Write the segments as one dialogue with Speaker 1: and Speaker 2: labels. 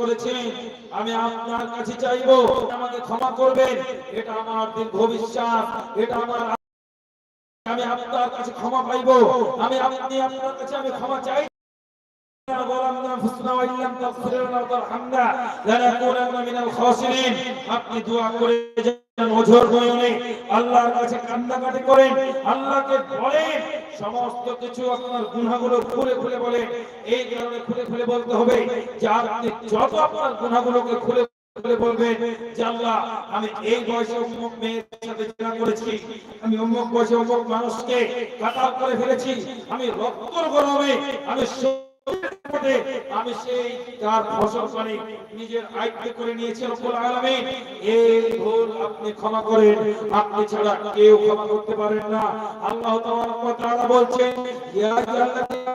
Speaker 1: করেছেন, আমি আপনার কাছে চাইব আমাকে ক্ষমা করবেন। এটা আমার দীর্ঘ ভবিষ্যৎ এটা আমার আমি আপনার কাছে ক্ষমা পাইবো। আমি আপনি আপনার কাছে আমি ক্ষমা চাই। আপনি দোয়া করে আল্লাহর কাছে করেন, আল্লাহকে বলেন, সমস্ত কিছু আপনার খুলে খুলে বলেন এই কারণে খুলে খুলে বলতে হবে যে আপনি যত আপনার খুলে আমি এই বয়সে অমুক মেয়ের সাথে করেছি, আমি অমুক বয়সে অমুক মানুষকে করে ফেলেছি, আমি রক্তর গরমে, আমি আমি সেই তার ফসল পানি নিজের আয়ত্তে করে নিয়েছি, রব্বুল আলামিন। এই ভুল আপনি ক্ষমা করেন, আপনি ছাড়া কেউ ক্ষমা করতে পারেন না। আল্লাহ তাআলা বলছেন, ইয়া আইয়ুহাল্লাযীনা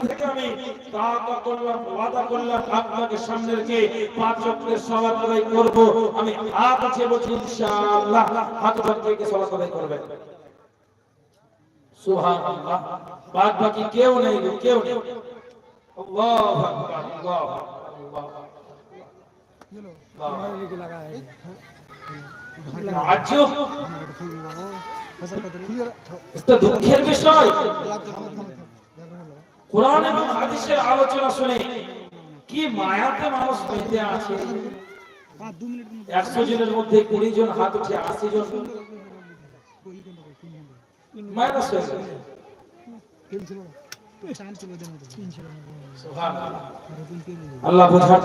Speaker 1: থেকে আমি তাওয়াক্কুল করলাম ওয়াদা করলাম আপনাকে সামনে রেখে পাঁচ ওয়াক্তের সালাত আদায় করব। আমি হাত আছে বলছি ইনশাআল্লাহ হাত থেকে সালাত আদায় করবেন সুবহানাল্লাহ। বাদ বাকি কেউ নেই কেউ নেই। আল্লাহু আকবার আল্লাহু আকবার আজও এটা দুঃখের বিষয়। কোরআন এবং হাদিসের আলোচনা শুনে কি মায়াতে মানুষ বেঁধে আছে? একশো জনের মধ্যে কুড়ি জন হাত উঠে আশি জন। মাইনাস হয়ে গেছে। আল্লাহ বোঝার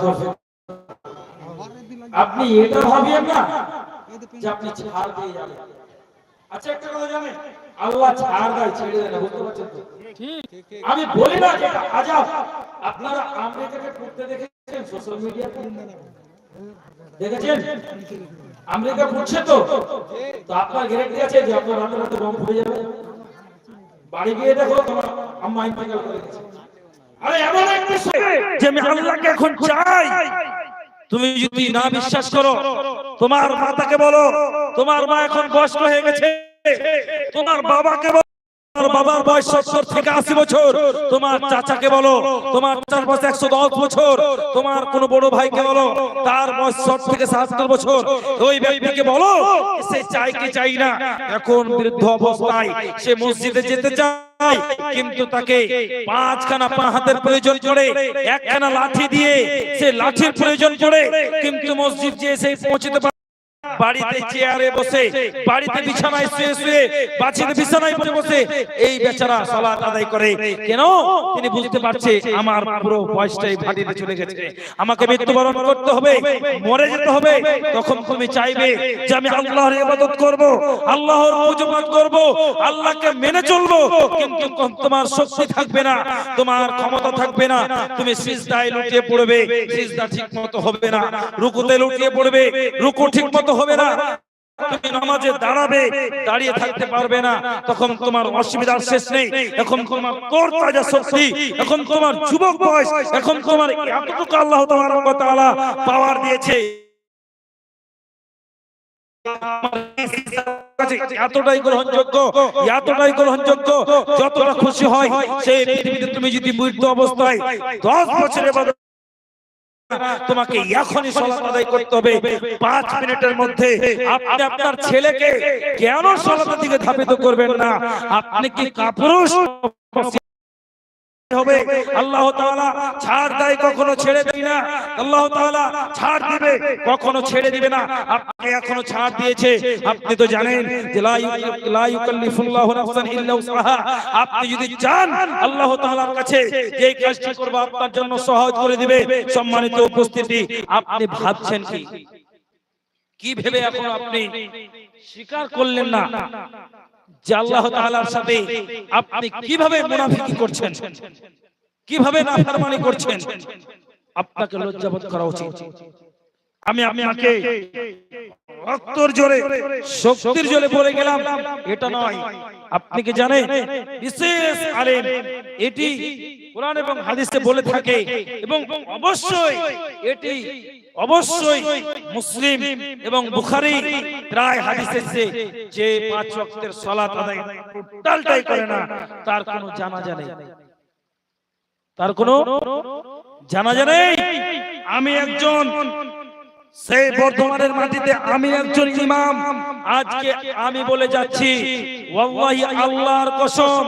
Speaker 1: আপনি এটা ভাবিয়েন না যে আপনি ছাড় দিয়ে যাবেন। আচ্ছা একটা কথা জানেন? আল্লাহ ছাড় দেয় ছেড়ে দেয় না বুঝতে পারছেন তো? আমি বলি না যে এটা আজাব। আপনারা আমেরিকাকে পড়তে দেখেছেন? সোশ্যাল মিডিয়াতে দেখেছেন? আমেরিকা পড়ছে তো? তো আপনার গ্যারান্টি আছে যে আপনার রাতে যাবে। বাড়ি গিয়ে দেখো তোমার আম্মা করে গেছে আরে, এমন এক বিষয় যে আমি আল্লাহকে এখন চাই। তুমি যদি না বিশ্বাস করো, তোমার মাতাকে বলো, তোমার মা এখন বয়স্ক হয়ে গেছে। তোমার বাবাকে বলো। বাবার বয়স সত্তর থেকে আশি বছর। তোমার চাচাকে বলো, তোমার একশো দশ বছর। তোমার কোন বড় ভাইকে বলো, তার বয়স থেকে সাতাত্তর বছর। ওই ব্যক্তিকে বলো, সে চাই কি চাই না। এখন বৃদ্ধ অবস্থায় সে মসজিদে যেতে চায়, কিন্তু তাকে পাঁচখানা পা হাতের প্রয়োজন পড়ে, একখানা লাঠি দিয়ে সে লাঠির প্রয়োজন পড়ে, কিন্তু মসজিদ যে এসে পৌঁছতে বাড়িতে চেয়ারে বসে বাড়িতে বিছানায় শুয়ে শুয়ে বাচ্চাদের বিছানায় পড়ে বসে এই বেচারা সালাত আদায় করে কেন? তিনি বুঝতে পারছে আমার পুরো বয়সটাই ভাটিতে চলে গেছে। আমাকে মৃত্যুবরণ করতে হবে মরে যেতে হবে তখন তুমি চাইবে যে আমি আল্লাহর ইবাদত করব আল্লাহর পূজা করব আল্লাহকে মেনে চলবো কিন্তু তোমার শক্তি থাকবে না তোমার ক্ষমতা থাকবে না তুমি সিজদায় লুটিয়ে পড়বে সিজদা ঠিক মতো হবে না রুকুতে লুটিয়ে পড়বে রুকু ঠিক মতো হবে না। তুমি নামাজে দাঁড়াবে, দাঁড়িয়ে থাকতে পারবে না। তখন তোমার অসুবিধার শেষ নেই। এখন তোমার তোর তাজা শক্তি, এখন তোমার যুবক বয়স, এখন তোমার এতটুকু আল্লাহ তোমার তাআলা পাওয়ার দিয়েছে। এতটাই যতটা খুশি হয়, সেই পৃথিবীতে তুমি যদি মৃত্যু অবস্থায় দশ বছরের তোমাকে এখনই সলাত আদায় করতে হবে। পাঁচ মিনিটের মধ্যে আপনি আপনার ছেলেকে কেন সলাতের দিকে ধাবিত করবেন না? আপনি কি কাপুরুষ? হবে। আল্লাহ তাআলা ছাড় কখনো ছেড়ে না। আল্লাহ তাআলা ছাড় দিবে, কখনো ছেড়ে দিবে না। আপনি এখনও ছাড় দিয়েছে। আপনি তো জানেন যে লা ইউকাল্লিফুল্লাহু নাফসান ইল্লা আপনি যদি চান, আল্লাহ তাআলার কাছে যে কাজটি করব, আপনার জন্য সহজ করে দিবে সম্মানিত উপস্থিতি। আপনি ভাবছেন কি? কি ভেবে এখন আপনি স্বীকার করলেন না? যে আল্লাহ সাথে আপনি কীভাবে মুনাফিকি করছেন? কীভাবে নাফরমানি করছেন? আপনাকে লজ্জাবোধ করা উচিত। আমি আপনাকে রক্তর জোরে, শক্তির জোরে পড়ে গেলাম, এটা নয়। আপনি কি জানেন? বিশেষ আলেম, এটি কোরআন এবং হাদিসে বলে থাকে এবং অবশ্যই এটি অবশ্যই মুসলিম এবং বুখারী প্রায় হাদিস যে পাঁচ ওয়াক্তের সালাত আদায় টোটালটাই করে না তার কোনো জানাজা নেই। তার কোনো জানাজা নেই। আমি একজন সেই বর্ধমানের মাটিতে আমি একজন ইমাম। আজকে আমি বলে যাচ্ছি ওয়াল্লাহি আল্লাহর কসম,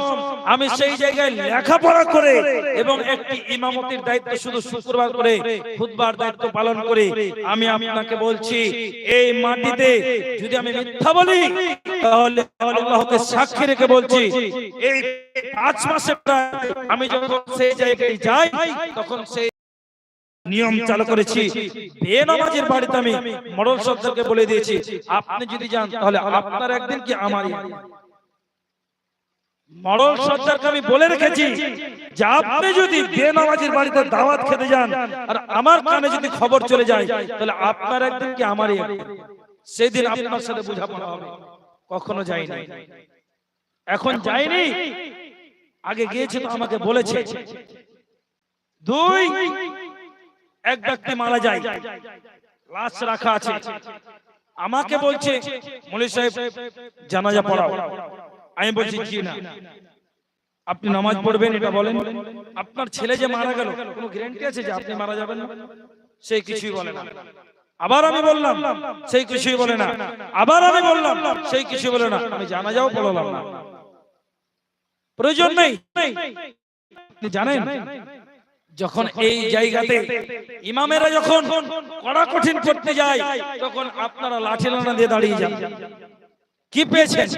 Speaker 1: আমি সেই জায়গায় লেখাপড়া করে এবং একটি ইমামতির দায়িত্ব শুধু শুক্রবার করে, খুতবার দায়িত্ব পালন করে, আমি আপনাকে বলছি, এই মাটিতে যদি আমি মিথ্যা বলি, তাহলে আল্লাহকে সাক্ষী রেখে বলছি, এই পাঁচ মাসে আমি যখন সেই জায়গায় যাই, তখন সেই নিয়ম চালু করেছি, বেনামাজের বাড়িতে আমি মডল সর্দারকে বলে দিয়েছি, আপনি যদি যান, তাহলে আপনার একদিন কি আমারই? মডল সর্দারকে আমি বলে রেখেছি যে আপনি যদি বেনামাজের বাড়িতে দাওয়াত খেতে যান আর আমার কানে যদি খবর চলে যায়, তাহলে আপনার একদিন কি আমারই একদিন? সেদিন আপনার সাথে বোঝাপড়া হবে। কখনো যাইনি। এখন যাইনি? আগে গিয়েছে তো আমাকে বলেছে। দুই, এক ব্যক্তি মারা যায়। লাশ রাখা আছে। আমাকে বলছে মলি সাহেব, জানাজা পড়াও। আমি বলছি জি না। আপনি নামাজ পড়বেন এটা বলেন। আপনার ছেলে যে মারা গেল কোনো গ্যারান্টি আছে যে আপনি মারা যাবেন? না সেই কিছুই বলে না। আবার আমি বললাম সেই কিছুই বলে না। আবার আমি বললাম সেই কিছু বলে না। আমি জানাজাও পড়লাম না। প্রয়োজন নেই। আপনি জানেন যখন এই জায়গাতে ইমামেরা যখন কড়া কঠিন করতে যায় তখন আপনারা লাঠি লানা দিয়ে দাঁড়িয়ে যান। কি পেয়েছেন?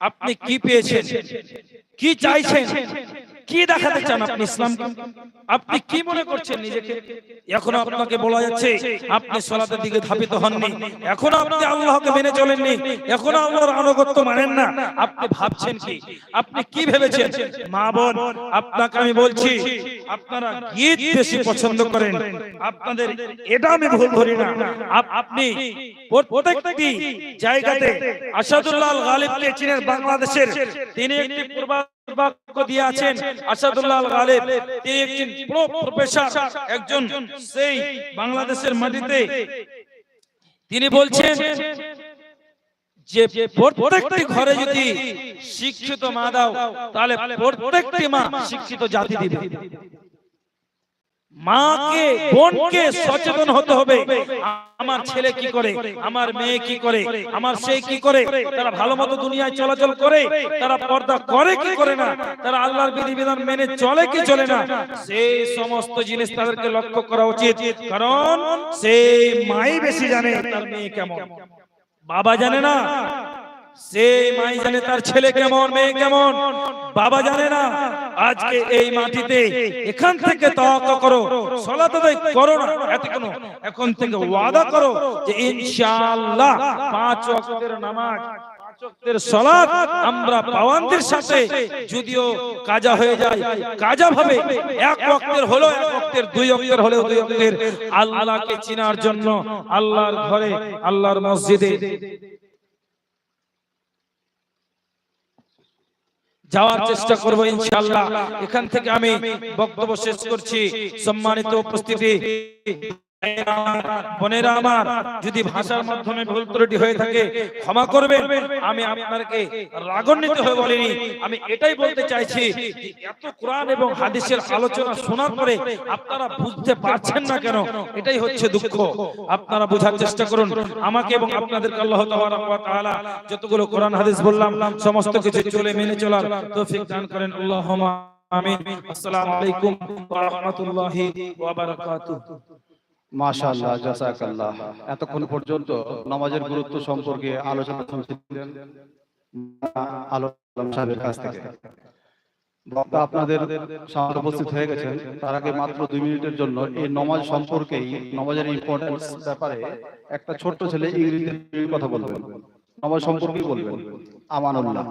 Speaker 1: আপনি কি পেয়েছেন? কি চাইছেন? কি দেখাতে চান আপনি ইসলাম আপনি কি মনে করছেন নিজেকে? এখনও আপনাকে বলা যাচ্ছে, আপনি সলাতের দিকে ধাবিত হননি। এখনও আপনি আল্লাহকে মেনে চলেননি। এখনও আল্লাহর আনুগত্য মানেন না। আপনি ভাবছেন কি? আপনি কি ভেবেছেন? মা বোন, আপনাকে আমি বলছি, আপনারা গীত বেশি পছন্দ করেন। আপনাদের এটা আমি ভুল ধরি না। আপনি প্রত্যেকটি জায়গাতে আসাদুল্লাহ গালিবকে চিনেন বাংলাদেশের। তিনি একটি পূর্বাক্য আছেন আসাদুল্লাহ গালেব তিনি একজন প্রো প্রফেসর, একজন সেই বাংলাদেশের মাটিতে। তিনি বলছেন যে প্রত্যেকটি ঘরে যদি শিক্ষিত মা দাও, তাহলে প্রত্যেকটি মা শিক্ষিত জাতি দিবে। মাকে বোনকে সচেতন হতে হবে। আমার ছেলে কি করে? আমার মেয়ে কি করে? আমার সে কি করে? তারা ভালো মতো দুনিয়ায় চলাচল করে তারা পর্দা করে কি করে না? তারা আল্লাহর বিধিবিধান মেনে চলে কি চলে না? সেই সমস্ত জিনিস তাদেরকে লক্ষ্য করা উচিত। কারণ সেই মাই বেশি জানে তার মেয়ে কেমন। বাবা জানে না পাওয়ানদের সাথে, যদিও কাজা হয়ে যায়, কাজা ভাবে এক ওয়াক্তের হলো, এক দুই ওয়াক্তের হলেও দুই ওয়াক্তের আল্লাহকে চিনার জন্য আল্লাহর ঘরে, আল্লাহর মসজিদে যাওয়ার চেষ্টা করব ইনশাআল্লাহ। এখান থেকে আমি বক্তব্য শেষ করছি। সম্মানিত উপস্থিতি। বোনেরা আমার, যদি ভাষার মাধ্যমে ভুল ত্রুটি হয়ে থাকে, ক্ষমা করবেন। আমি আপনাকে রাগান্বিত হয়ে বলিনি। আমি এটাই বলতে চাইছি এত কোরআন এবং হাদিসের আলোচনা শোনার পরে আপনারা বুঝতে পারছেন না কেন? এটাই হচ্ছে দুঃখ। আপনারা বোঝার চেষ্টা করুন। আমাকে এবং আপনাদেরকে আল্লাহ তাআলা যতগুলো কোরআন, হাদিস বললাম, সমস্ত কিছু চলে মেনে চলার তৌফিক দান করেন। আমিন। আসসালামু আলাইকুম ওয়া রাহমাতুল্লাহি ওয়া বারাকাতুহু।
Speaker 2: মাশাআল্লাহ জাযাকাল্লাহ এতক্ষণ পর্যন্ত নামাজের গুরুত্ব সম্পর্কে আলোচনা শুনছিলেন আলোচনা সাহেবের কাছ থেকে। বক্তা আপনাদের সামনে উপস্থিত হয়ে গেছেন। তার আগে মাত্র দুই মিনিটের জন্য এই নমাজ সম্পর্কেই নমাজের ইম্পর্টেন্স ব্যাপারে একটা ছোট্ট ছেলে ইংরেজিতে কথা বলবেন। নমাজ সম্পর্কে বলবেন। আমানুল্লাহ।